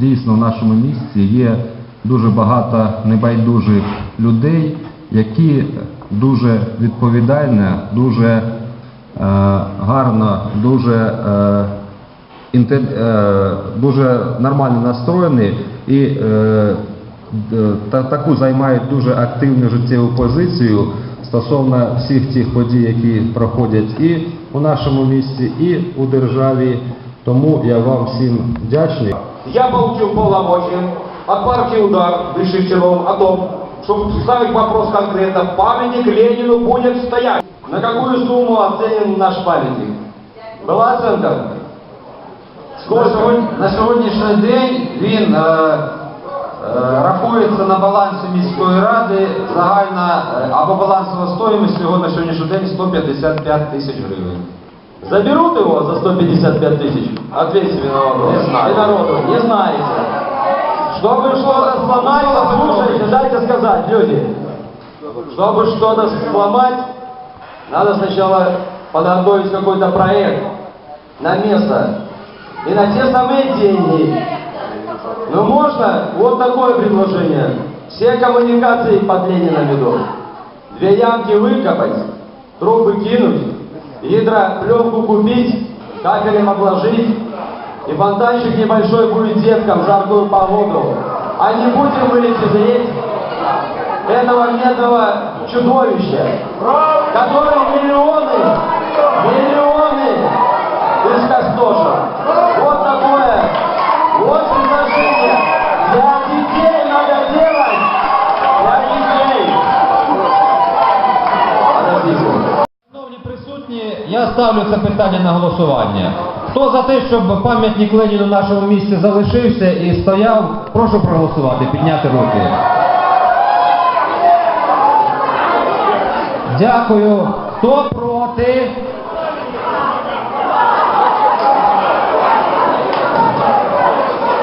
дійсно в нашому місті є дуже багато небайдужих людей, які дуже відповідально, дуже е, гарно, дуже, е, інтен- е, дуже нормально настроєні і е, та, таку займають дуже активну життєву позицію стосовно всіх тих подій, які проходять і у нашому місті, і у державі. Тому я вам всім вдячний. Я получил полномочия от партии «Удар» высших чинов о том, чтобы ставить вопрос конкретно, памятник Ленину будет стоять. На какую сумму оценен наш памятник? Была оценка? На Сколько? сьогодні- На сьогоднішній день він е, е, рахується на балансі міської ради загальна е, або балансова стоїмость його на сьогоднішній день 155 тисяч гривень. Заберут его за 155 тысяч? Ответьте мне на вопрос. Не знаю. И народу, не знаете. Чтобы что-то сломать, послушайте, дайте сказать, люди. Чтобы что-то сломать, надо сначала подготовить какой-то проект на место. И на те самые деньги. Но можно вот такое предложение. Все коммуникации под Лениным ведут. Две ямки выкопать, трубы кинуть, гидропленку купить, кабелем обложить, и фонтанчик небольшой будет деткам в жаркую погоду. А не будем мы лицезреть этого медного чудовища, миллионы, миллионы ставлю це питання на голосування. Хто за те, щоб пам'ятник Леніну в нашому місті залишився і стояв, прошу проголосувати, підняти руки. Дякую. Хто проти?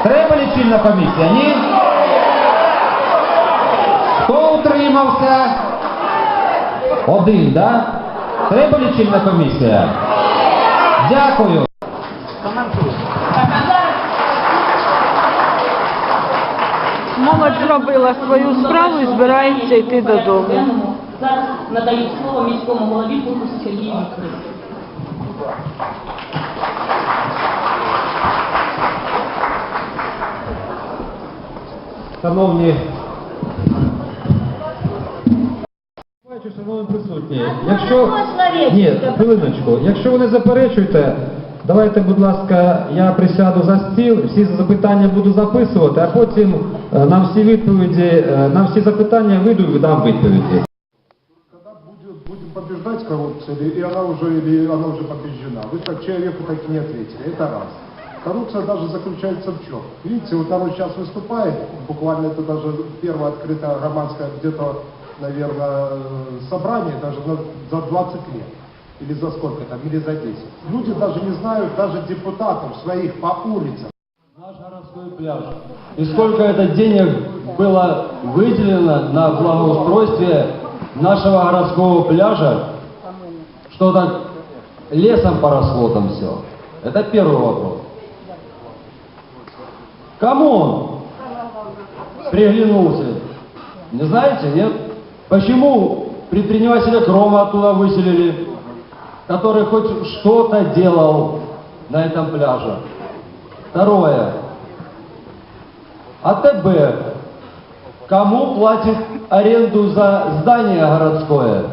Треба лічильна комісія, ні? Хто утримався? Один, да? Треба лічильна комісія? Дякую. Молодь зробила свою справу і збирається йти додому. Зараз надаю слово міському голові Куркусу Сергію Вікторовичу. Шановні. присутні. Якщо ні, хвилиночку. Якщо ви не заперечуєте, давайте, будь ласка, я присяду за стіл, всі запитання буду записувати, а потім е, на всі відповіді, е, на всі запитання вийду і дам відповіді. Когда будет, будем побеждать коррупцию, или, и она уже, или она уже побеждена? Вы так человеку так и не ответили. Это раз. Коррупция даже заключается в чем? Видите, вот народ сейчас выступает, буквально это даже первое открытое громадское где-то, наверное, собрание, даже за 20 лет. Или за сколько там, или за 10. Люди даже не знают, даже депутатов своих по улицам. Наш городской пляж. И сколько это денег было выделено на благоустройстве нашего городского пляжа, что так лесом поросло там все. Это первый вопрос. Кому он приглянулся? Не знаете, нет? Почему предпринимателя Крома оттуда выселили, который хоть что-то делал на этом пляже? Второе. АТБ. Кому платит аренду за здание городское?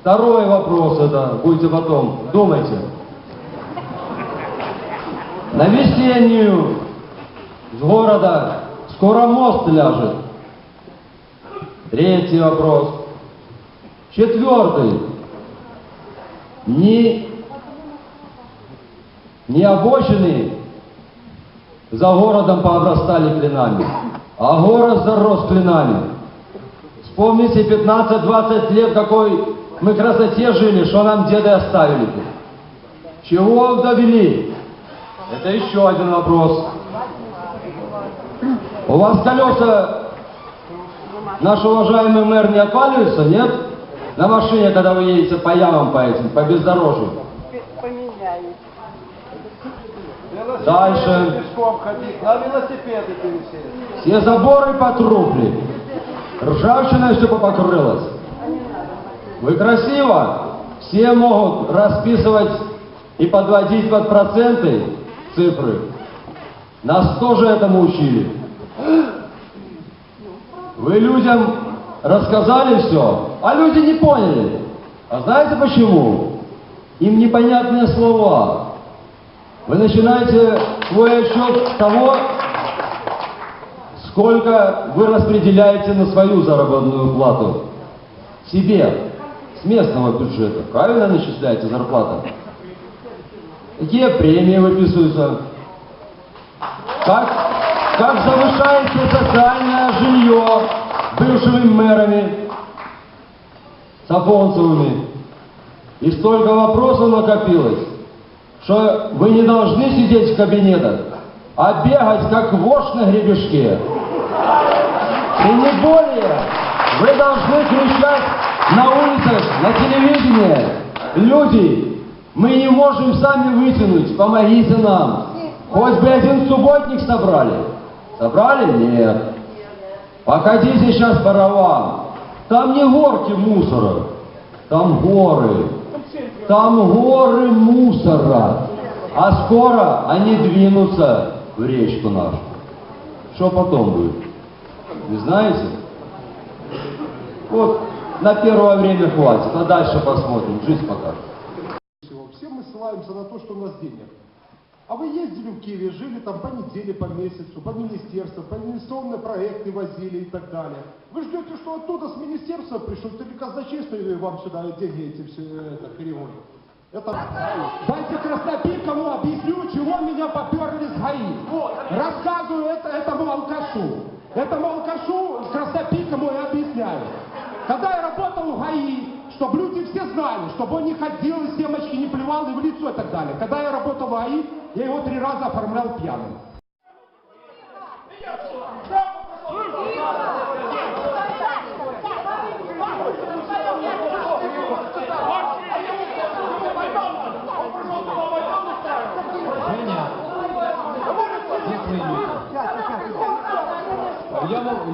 Второй вопрос это, будете потом, думайте. Навесеннию с города скоро мост ляжет. Третий вопрос. Четвертый. Не, не обочины за городом пообрастали клинами, а город зарос клинами. Вспомните 15-20 лет, какой мы красоте жили, что нам деды оставили. Чего довели? Это еще один вопрос. У вас колеса, наш уважаемый мэр, не отваливаются, нет? На машине, когда вы едете по ямам по этим, по бездорожью. Поміняють. Дальше. Пешком ходить, на велосипеды пересесть. Все заборы потрупли. Ржавчина все покрылась. Вы красиво. Все могут расписывать и подводить под проценты цифры. Нас тоже этому учили. Вы людям рассказали все, а люди не поняли. А знаете почему? Им непонятные слова. Вы начинаете свой отчет того, сколько вы распределяете на свою заработную плату себе с местного бюджета. Правильно начисляете зарплату? Какие премии выписываются? Как, как завышается социальное жилье бывшими мэрами, Сафонцевыми. И столько вопросов накопилось, что вы не должны сидеть в кабинетах, а бегать как вошь на гребешке. И не более, вы должны кричать на улицах, на телевидении. Люди, мы не можем сами вытянуть, помогите нам. Хоть бы один субботник собрали. Собрали? Нет. Походите сейчас по ровам. Там не горки мусора, там горы. Там горы мусора. А скоро они двинутся в речку нашу. Что потом будет? Не знаете? Вот на первое время хватит, а дальше посмотрим. Жизнь покажет. Все мы ссылаемся на то, что у нас денег. А вы ездили в Киеве, жили там по неделе, по месяцу, по министерству, по инвестиционные проекты возили и так далее. Вы ждете, что оттуда с министерства пришлют или казначейство или вам сюда деньги эти все это переводят? Это... Дайте Краснопиркову объясню, чего меня поперли с ГАИ. Рассказываю это этому алкашу. Этому алкашу Краснопиркову и объясняю. Когда я работал в ГАИ, чтобы люди все знали, чтобы он не ходил из семочки, не плевал и в лицо и так далее. Когда я работал в ГАИ, я его три раза оформлял пьяным.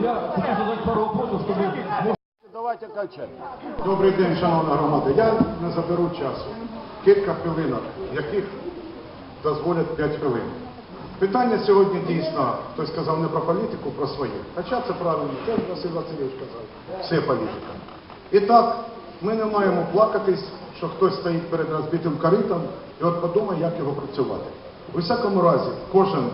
Я, я хочу задати пару вопросов, чтобы... Давайте качати. Добрий день, шановна громада. Я не заберу часу. Кілька хвилинок, яких дозволять 5 хвилин. Питання сьогодні дійсно, хтось сказав не про політику, про своє. Хоча це правильно, це Василь Васильович казав. Все політика. І так, ми не маємо плакатись, що хтось стоїть перед розбитим коритом і от подумає, як його працювати. У всякому разі, кожен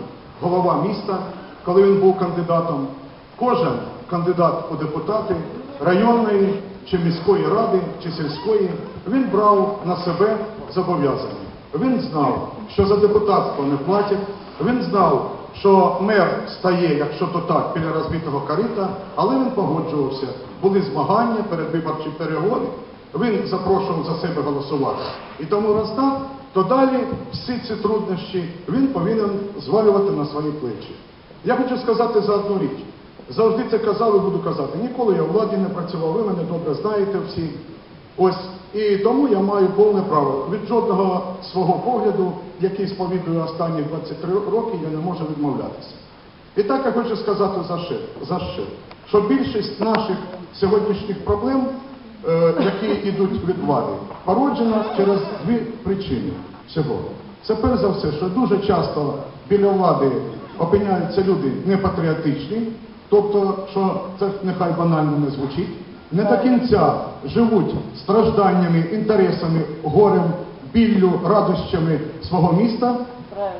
голова міста, коли він був кандидатом, кожен кандидат у депутати районної чи міської ради, чи сільської, він брав на себе зобов'язання. Він знав, що за депутатство не платять, він знав, що мер стає, якщо то так, біля розбитого корита, але він погоджувався. Були змагання, передвиборчі перегони, він запрошував за себе голосувати. І тому раз так, то далі всі ці труднощі він повинен звалювати на свої плечі. Я хочу сказати за одну річ. Завжди це казав і буду казати. Ніколи я у владі не працював, ви мене добре знаєте всі. Ось і тому я маю повне право. Від жодного свого погляду, який сповідую останні 23 роки, я не можу відмовлятися. І так я хочу сказати за що, за що? що більшість наших сьогоднішніх проблем, е, які йдуть від влади, породжена через дві причини всього. Це перш за все, що дуже часто біля влади опиняються люди непатріотичні, тобто, що це нехай банально не звучить, не до кінця живуть стражданнями, інтересами, горем, біллю, радощами свого міста.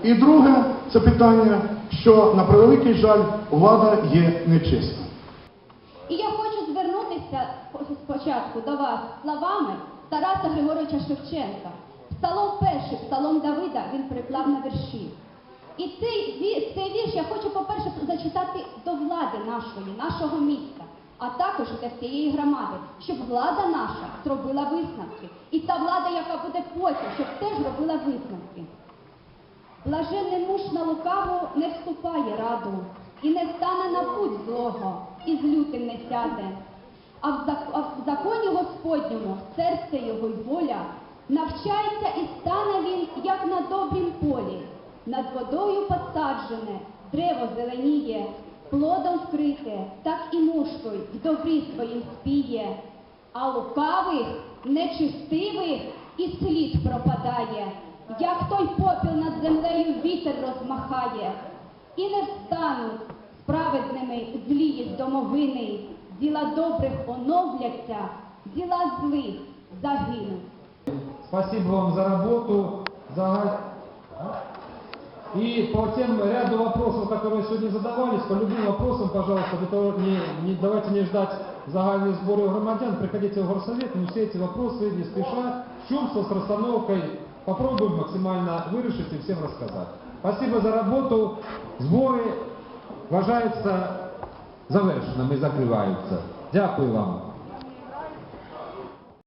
І друге, це питання, що на превеликий жаль влада є нечесна. І я хочу звернутися спочатку до вас словами Тараса Григоровича Шевченка. Псалом перший, псалом Давида, він переклав на вірші. І цей, цей вірш я хочу, по-перше, нашої, нашого міста, а також для всієї громади, щоб влада наша зробила висновки. І та влада, яка буде потім, щоб теж робила висновки. Блаженний муж на лукаву не вступає раду, і не стане на путь злого, і з лютим не сяде. А в законі Господньому серце його й воля навчається і стане він, як на добрім полі. над водою посаджене, древо зеленіє, плодом вкрите, так і мушкою в добрі своїм спіє. А лукавих, нечистивих і слід пропадає, як той попіл над землею вітер розмахає. І не встануть справедними злії з домовини, діла добрих оновляться, діла злих загинуть. Спасибо вам за работу, за... га- И по тем ряду вопросов, которые сегодня задавались, по любым вопросам, пожалуйста, для того, не, не, давайте не ждать загальные сборы у громадян, приходите в горсовет, мы все эти вопросы не спеша, с чувством, с расстановкой, попробуем максимально вырішить и всем рассказать. Спасибо за работу, збори вважаються завершеними і закриваються. Дякую вам.